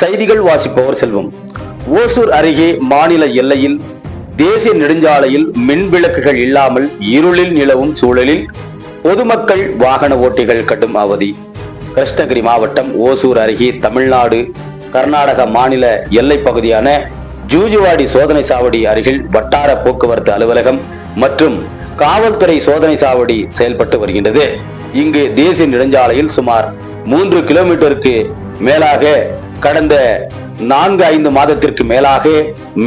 செய்திகள் வாசிப்பவர் செல்வம். ஓசூர் அருகே மாநில எல்லையில் தேசிய நெடுஞ்சாலையில் மின் விளக்குகள் இல்லாமல் இருளில் நிலவும் சூழலில் பொதுமக்கள் வாகன ஓட்டிகள் கடும் அவதி. கிருஷ்ணகிரி மாவட்டம் ஓசூர் அருகே தமிழ்நாடு கர்நாடக மாநில எல்லை பகுதியான ஜூஜுவாடி சோதனை சாவடி அருகில் வட்டார போக்குவரத்து அலுவலகம் மற்றும் காவல்துறை சோதனை சாவடி செயல்பட்டு வருகின்றது. இங்கு தேசிய நெடுஞ்சாலையில் சுமார் மூன்று கிலோமீட்டருக்கு மேலாக கடந்த நான்கு ஐந்து மாதத்திற்கு மேலாக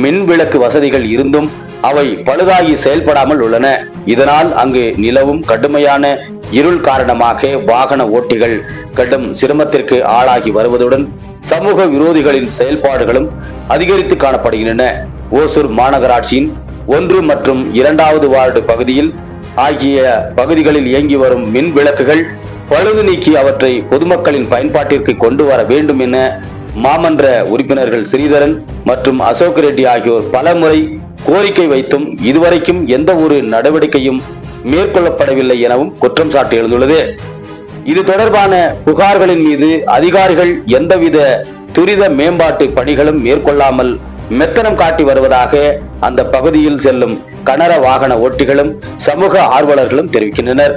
மின் விளக்கு வசதிகள் இருந்தும் அவை பழுதாகி செயல்படாமல் உள்ளன. இதனால் அங்கு நிலவும் கடுமையான இருள் காரணமாக வாகன ஓட்டிகள் கடும் சிரமத்திற்கு ஆளாகி வருவதுடன் சமூக விரோதிகளின் செயல்பாடுகளும் அதிகரித்து காணப்படுகின்றன. ஓசூர் மாநகராட்சியின் ஒன்று மற்றும் இரண்டாவது வார்டு பகுதியில் ஆகிய பகுதிகளில் இயங்கி வரும் மின் விளக்குகள் பழுது நீக்கி அவற்றை பொதுமக்களின் பயன்பாட்டிற்கு கொண்டு வர வேண்டும் என மாமன்ற உறுப்பினர்கள் ஸ்ரீதரன் மற்றும் அசோக் ரெட்டி ஆகியோர் பலமுறை கோரிக்கை வைத்தும் இதுவரைக்கும் எந்த ஒரு நடவடிக்கையும் மேற்கொள்ளப்படவில்லை எனவும் குற்றம் சாட்டு எழுந்துள்ளது. இது தொடர்பான புகார்களின் மீது அதிகாரிகள் எந்தவித துரித மேம்பாட்டு பணிகளும் மேற்கொள்ளாமல் மெத்தனம் காட்டி வருவதாக அந்த பகுதியில் செல்லும் கனர வாகன ஓட்டிகளும் சமூக ஆர்வலர்களும் தெரிவிக்கின்றனர்.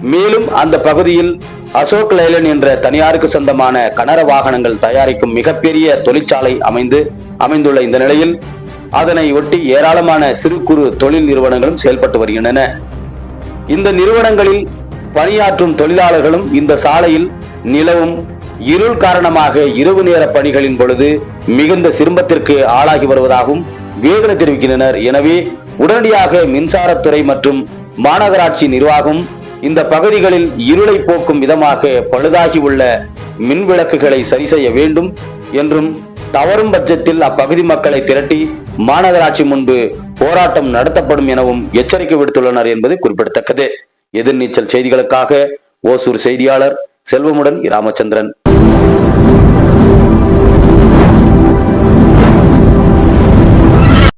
மேலும் அந்த பகுதியில் அசோக் லைலன் என்ற தனியாருக்கு சொந்தமான கனர வாகனங்கள் தயாரிக்கும் மிகப்பெரிய தொழிற்சாலை அமைந்து அமைந்துள்ள இந்த நிலையில் அதனை ஒட்டி ஏராளமான சிறு குறு தொழில் நிறுவனங்களும் செயல்பட்டு வருகின்றன. இந்த நிறுவனங்களில் பணியாற்றும் தொழிலாளர்களும் இந்த சாலையில் நிலவும் இருள் காரணமாக இரவு நேர பணிகளின் பொழுது மிகுந்த சிரமத்திற்கு ஆளாகி வருவதாகவும் வேதனை தெரிவிக்கின்றனர். எனவே உடனடியாக மின்சாரத்துறை மற்றும் மாநகராட்சி நிர்வாகம் இந்த பகுதிகளில் இருளை போக்கும் விதமாக பழுதாகி உள்ள மின் விளக்குகளை சரி செய்ய வேண்டும் என்றும் தவறும் பட்சத்தில் அப்பகுதி மக்களை திரட்டி மாநகராட்சி முன்பு போராட்டம் நடத்தப்படும் எனவும் எச்சரிக்கை விடுத்துள்ளனர் என்பது குறிப்பிடத்தக்கது. எதிர்நீச்சல் செய்திகளுக்காக ஓசூர் செய்தியாளர் செல்வமுடன் ராமச்சந்திரன்